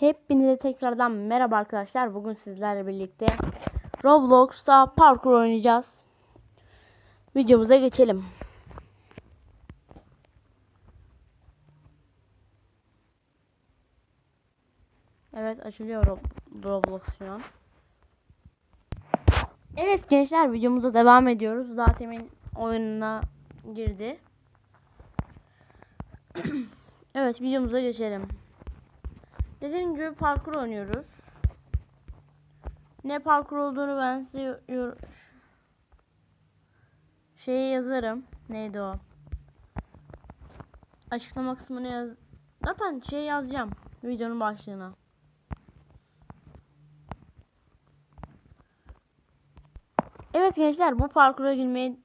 Hepinize tekrardan merhaba arkadaşlar. Bugün sizlerle birlikte Roblox'ta parkur oynayacağız. Videomuza geçelim. Evet açılıyor Rob- Roblox şu an. Evet gençler videomuza devam ediyoruz. Zaten oyununa girdi. evet videomuza geçelim. Dediğim gibi parkur oynuyoruz. Ne parkur olduğunu ben size şeye yazarım. Neydi o? Açıklama kısmına yaz. Zaten şey yazacağım videonun başlığına. Evet gençler bu parkura girmeye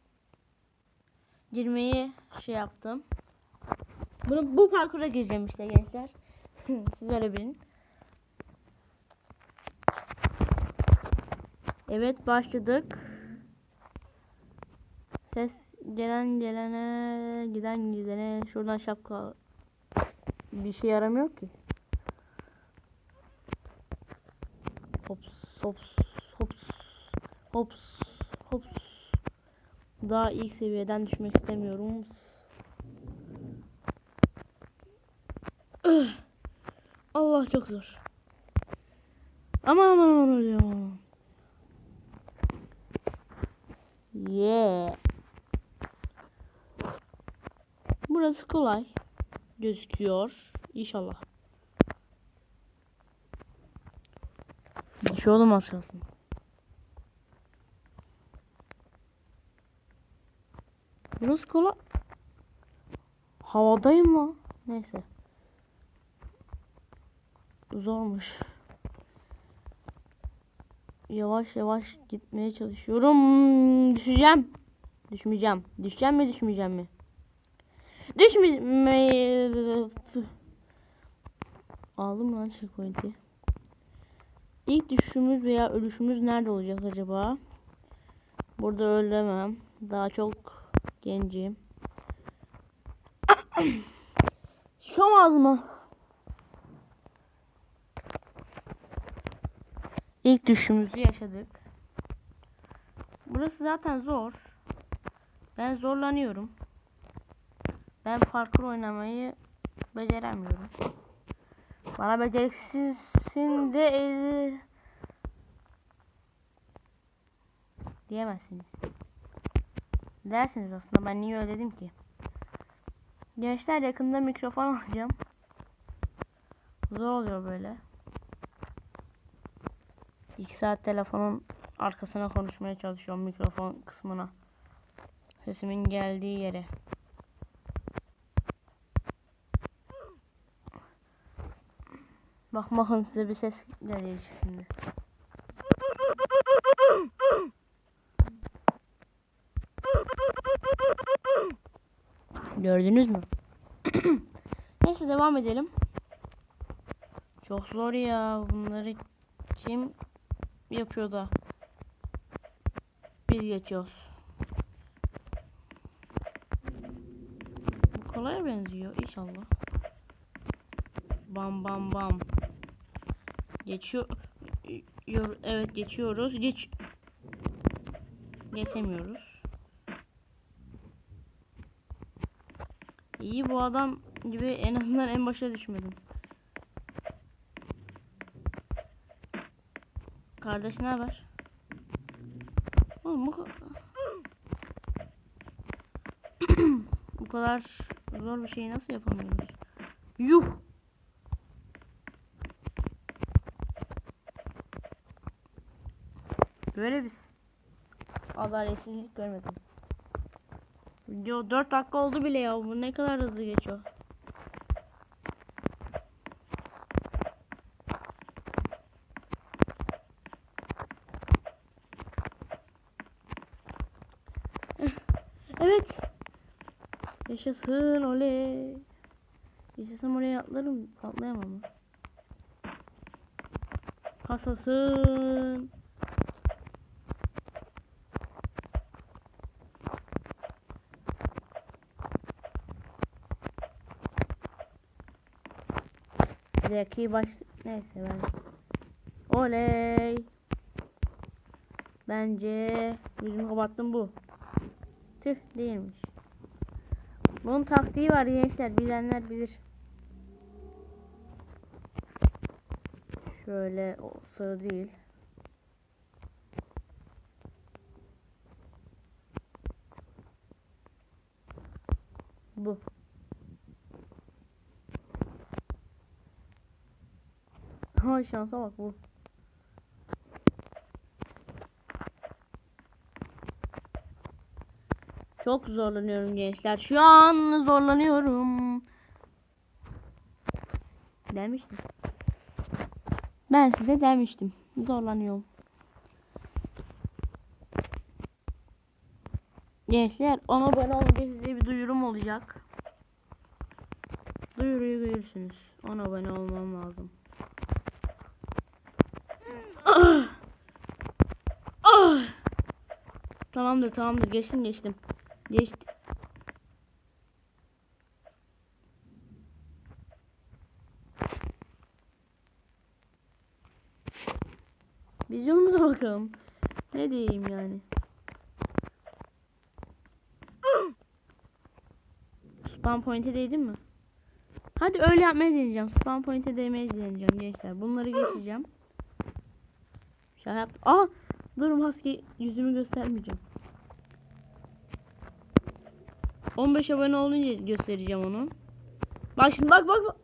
girmeyi şey yaptım. Bunu bu parkura gireceğim işte gençler. Siz öyle bilin. Evet başladık. Ses gelen gelene giden gidene şuradan şapka bir şey yaramıyor ki. Hops hops hops hops hops. Daha ilk seviyeden düşmek istemiyorum. Allah çok zor. Aman aman aman hocam. Yeah. Burası kolay. Gözüküyor. İnşallah. Düşüyor oğlum az kalsın. Burası kolay. Havadayım lan. Neyse. Zormuş. Yavaş yavaş gitmeye çalışıyorum. Düşeceğim. Düşmeyeceğim. Düşeceğim mi düşmeyeceğim mi? Düşmeyeceğim. Aldım lan checkpoint'i. İlk düşüşümüz veya ölüşümüz nerede olacak acaba? Burada ölemem. Daha çok gencim. Şomaz mı? İlk düşüşümüzü yaşadık. Burası zaten zor. Ben zorlanıyorum. Ben parkur oynamayı beceremiyorum. Bana beceriksizsin de e, diyemezsiniz. Dersiniz aslında ben niye öyle dedim ki. Gençler yakında mikrofon alacağım. Zor oluyor böyle. İki saat telefonun arkasına konuşmaya çalışıyorum mikrofon kısmına. Sesimin geldiği yere. Bak bakın size bir ses gelecek şimdi. Gördünüz mü? Neyse devam edelim. Çok zor ya. Bunları kim yapıyor da biz geçiyoruz. Bu kolaya benziyor inşallah. Bam bam bam. Geçiyor. yor- Evet geçiyoruz. Geç. Geçemiyoruz. İyi bu adam gibi en azından en başa düşmedim. Kardeş ne haber? Oğlum bu bu kadar zor bir şeyi nasıl yapamıyoruz? Yuh! Böyle bir adaletsizlik görmedim. Video 4 dakika oldu bile ya. Bu ne kadar hızlı geçiyor. Evet. Yaşasın oley. Yaşasın oraya atlarım. Atlayamam mı? Pasasın. Zeki baş Neyse ben. Oley. Bence yüzümü kapattım bu. Tüh değilmiş. Bunun taktiği var gençler bilenler bilir. Şöyle o sarı değil. Bu. Ha şansa bak bu. Çok zorlanıyorum gençler. Şu an zorlanıyorum. Demiştim. Ben size demiştim. Zorlanıyorum. Gençler ona abone olunca size bir duyurum olacak. Duyuruyu görürsünüz. Ona abone olmam lazım. Ah! Ah! Tamamdır tamamdır geçtim geçtim. Geçti. Vizyonumuza bakalım. Ne diyeyim yani. Spam point'e değdin mi? Hadi öyle yapmayı deneyeceğim. Spam point'e değmeyi deneyeceğim gençler. Bunları geçeceğim. Şaka yap. Aa! Dur maske yüzümü göstermeyeceğim. 15 abone olunca göstereceğim onu. Bak şimdi bak bak bak.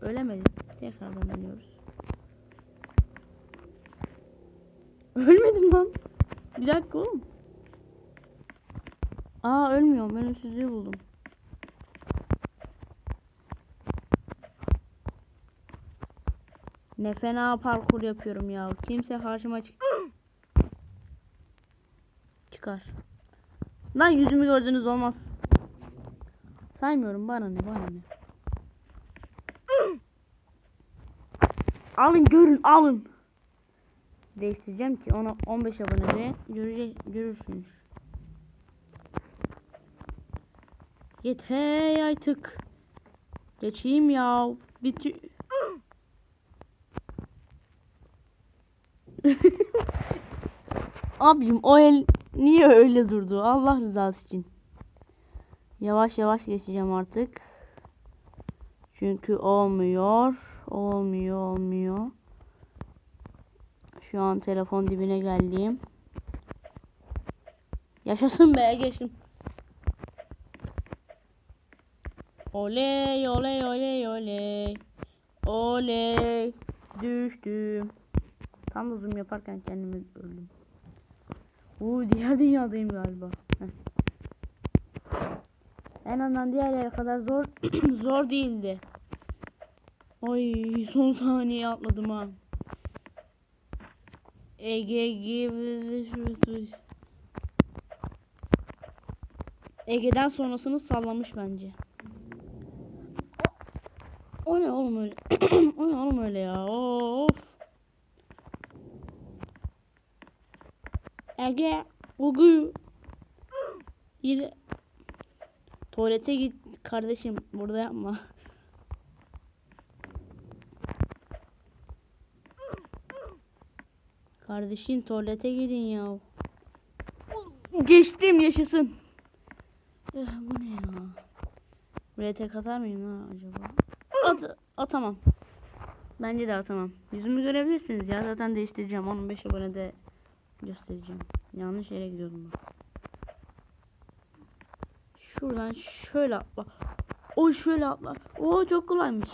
Ölemedim. Tekrardan deniyoruz. Ölmedim lan. Bir dakika oğlum. Aa ölmüyorum. Ben ölümsüzlüğü buldum. Ne fena parkur yapıyorum ya. Kimse karşıma çık çıkar. Lan yüzümü gördünüz olmaz. Saymıyorum bana ne bana ne. Alın görün alın. Değiştireceğim ki ona 15 abonede görecek görürsünüz. Yeter artık. Geçeyim ya. Bitir. Abim o el niye öyle durdu? Allah rızası için. Yavaş yavaş geçeceğim artık. Çünkü olmuyor. Olmuyor, olmuyor. Şu an telefon dibine geldim. Yaşasın be geçtim. Oley oley oley oley. Oley. Düştüm. Tam da zoom yaparken kendimi öldüm. Uuu diğer dünyadayım galiba. Heh. En azından diğerlere kadar zor zor değildi. Oy son saniye atladım ha. Ege gibi Ege'den sonrasını sallamış bence. O ne oğlum öyle? o ne oğlum öyle ya? Of. Ege, Ugu. Yine tuvalete git kardeşim. Burada yapma. Kardeşim tuvalete gidin ya. Geçtim yaşasın. Eh, bu ne ya? Buraya tek atar mıyım ha acaba? At atamam. Bence de atamam. Yüzümü görebilirsiniz ya. Zaten değiştireceğim. 15 abone de göstereceğim. Yanlış yere gidiyordum ben. Şuradan şöyle atla. O şöyle atla. O çok kolaymış.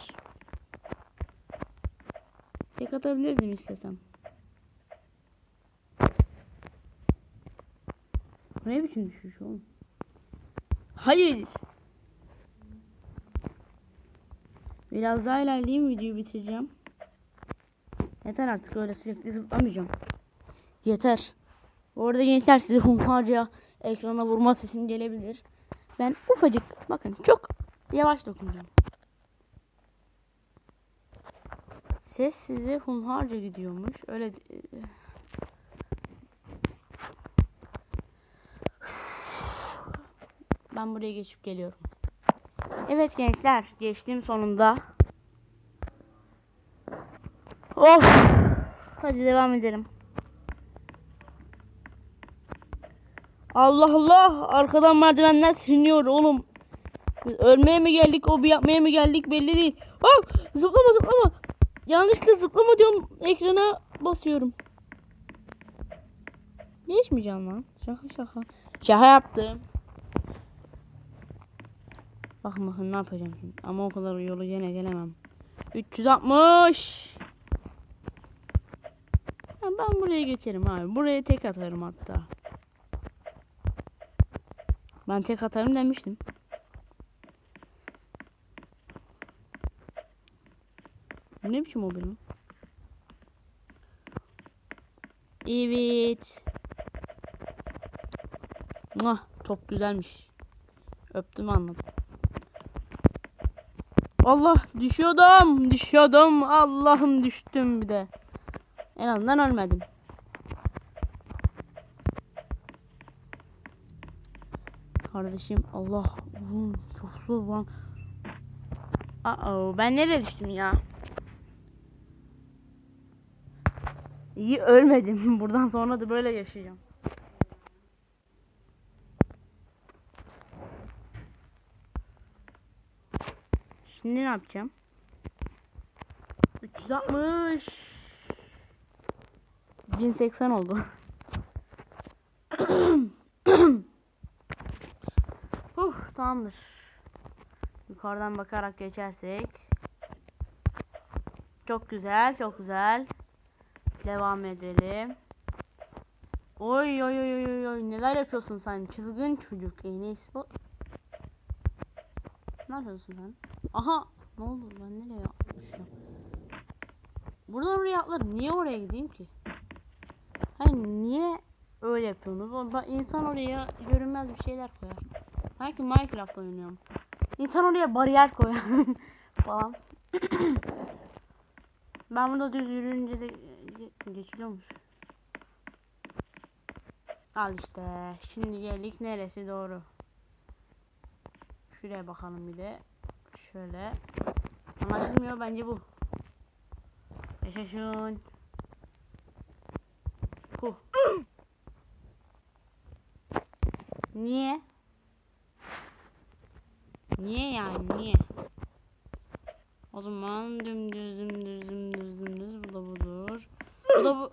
Tek atabilirdim istesem. Bu ne biçim düşüş oğlum? Hayır. Biraz daha ilerleyeyim videoyu bitireceğim. Yeter artık öyle sürekli zıplamayacağım. Yeter. Orada gençler size hunharca ekrana vurma sesim gelebilir. Ben ufacık bakın çok yavaş dokunacağım. Ses size hunharca gidiyormuş. Öyle Ben buraya geçip geliyorum. Evet gençler geçtim sonunda. Of. Hadi devam edelim. Allah Allah. Arkadan merdivenler siliniyor oğlum. Biz ölmeye mi geldik, obi yapmaya mı geldik belli değil. Oh, zıplama zıplama. Yanlışlıkla zıplama diyorum. Ekrana basıyorum. Geçmeyeceğim lan. Şaka şaka. Şaka yaptım. Bakın bakın ne yapacağım şimdi. Ama o kadar yolu gene gelemem. 360. Ya ben buraya geçerim abi. Buraya tek atarım hatta. Ben tek atarım demiştim. Ne biçim mobil mi? Evet. Muah, çok güzelmiş. Öptüm anladım. Allah düşüyordum. Düşüyordum. Allah'ım düştüm bir de. En azından ölmedim. Kardeşim Allah. Oğlum, çok zor lan. Aa, ben nereye düştüm ya? İyi ölmedim. Buradan sonra da böyle yaşayacağım. Şimdi ne yapacağım? 360 1080 oldu. tamamdır. Yukarıdan bakarak geçersek. Çok güzel, çok güzel. Devam edelim. Oy oy oy oy oy, neler yapıyorsun sen çılgın çocuk Enes bu. Ne yapıyorsun sen? Aha ne oldu ben nereye atmışım? Buradan oraya atlarım. Niye oraya gideyim ki? Hayır niye öyle yapıyorsunuz? İnsan oraya görünmez bir şeyler koyar. Sanki Minecraft oynuyorum. İnsan oraya bariyer koyar falan. ben burada düz yürüyünce de ge- geçiliyormuş. Al işte. Şimdi geldik neresi doğru. Şuraya bakalım bir de. Şöyle. Anlaşılmıyor bence bu. Yaşasın. Huh. Niye? Niye yani niye? O zaman dümdüz dümdüz dümdüz dümdüz bu da budur. Bu da bu.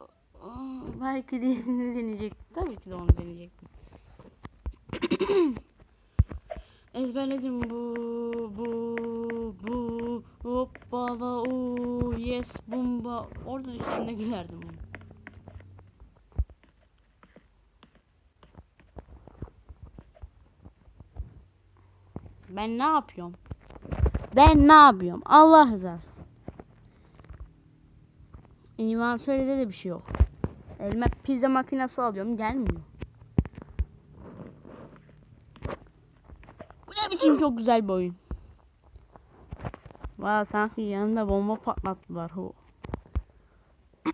Aa, belki diğerini deneyecektim. Tabii ki de onu deneyecektim. Ezberledim bu bu bu hoppala o yes bumba orada düşen gülerdim onu. Ben ne yapıyorum? Ben ne yapıyorum? Allah rızası. için. İnventörde de bir şey yok. Elime pizza makinesi alıyorum gelmiyor. Bu ne biçim çok güzel bir oyun. Vay sanki yanında bomba patlattılar. Hu.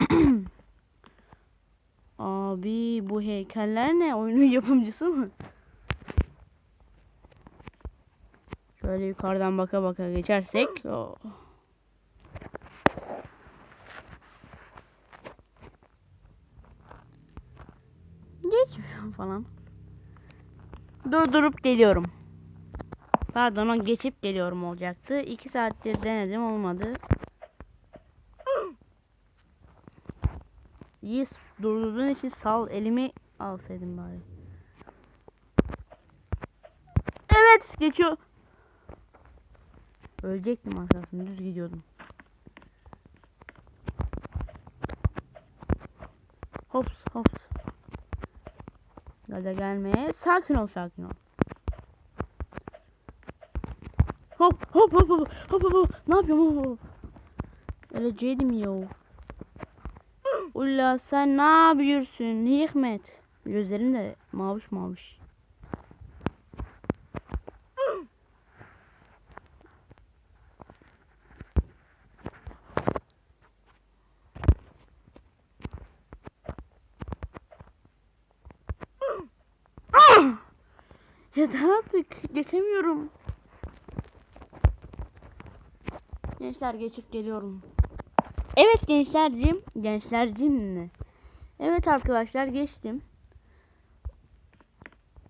Abi bu heykeller ne? Oyunun yapımcısı mı? Şöyle yukarıdan baka baka geçersek. Oh. Geçmiyor falan. Durdurup geliyorum. Pardon geçip geliyorum olacaktı. 2 saattir denedim olmadı. Yes durdurduğun için sal elimi alsaydım bari. Evet geçiyor. Ölecektim aslında düz gidiyordum. Hops hops. Gaza gelmeye sakin ol sakin ol. Hop hop hop hop hop hop. Ne yapıyorum hop hop. Ya. Ulla sen ne yapıyorsun Hikmet? Gözlerin de maviş maviş. Ah! Yeter artık geçemiyorum. Gençler geçip geliyorum. Evet gençlercim. Gençlercim ne? Evet arkadaşlar geçtim.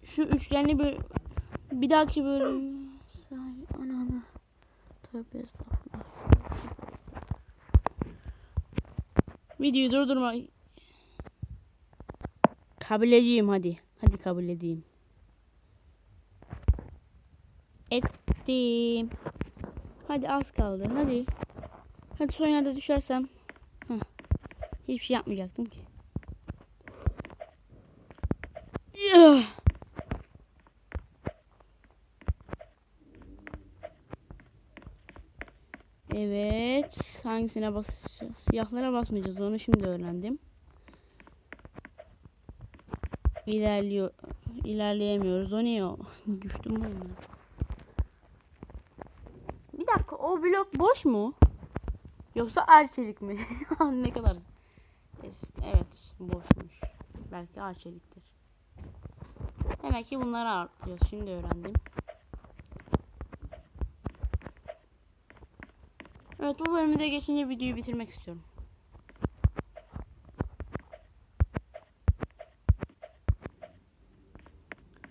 Şu üçgenli bölüm bir dahaki bölüm say ananı tövbe estağfurullah. Videoyu durdurma. Kabul edeyim hadi. Hadi kabul edeyim. Ettim. Hadi az kaldı. Hadi. Hadi son yerde düşersem. Heh. Hiçbir şey yapmayacaktım ki. Evet. Hangisine basacağız? Siyahlara basmayacağız. Onu şimdi öğrendim. İlerliyor. İlerleyemiyoruz. O niye o? Düştüm oyuna? Bir dakika o blok boş mu? Yoksa arçelik mi? ne kadar? Evet boşmuş. Belki arçeliktir. Demek ki bunları artıyoruz. Şimdi öğrendim. Evet bu bölümü de geçince videoyu bitirmek istiyorum.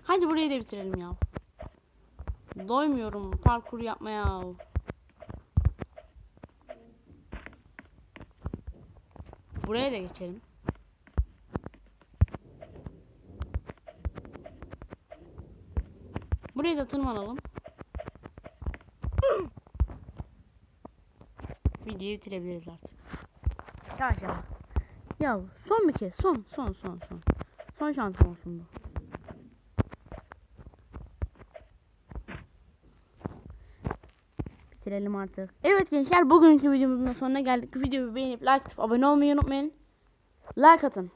Hadi burayı da bitirelim ya. Doymuyorum parkur yapmaya. Buraya da geçelim. Buraya da tırmanalım. Videoyu bitirebiliriz artık. Ya acaba. Ya son bir kez. Son son son son. Son şansım olsun bu. Bitirelim artık. Evet gençler bugünkü videomuzun sonuna geldik. Videoyu beğenip like atıp abone olmayı unutmayın. Like atın.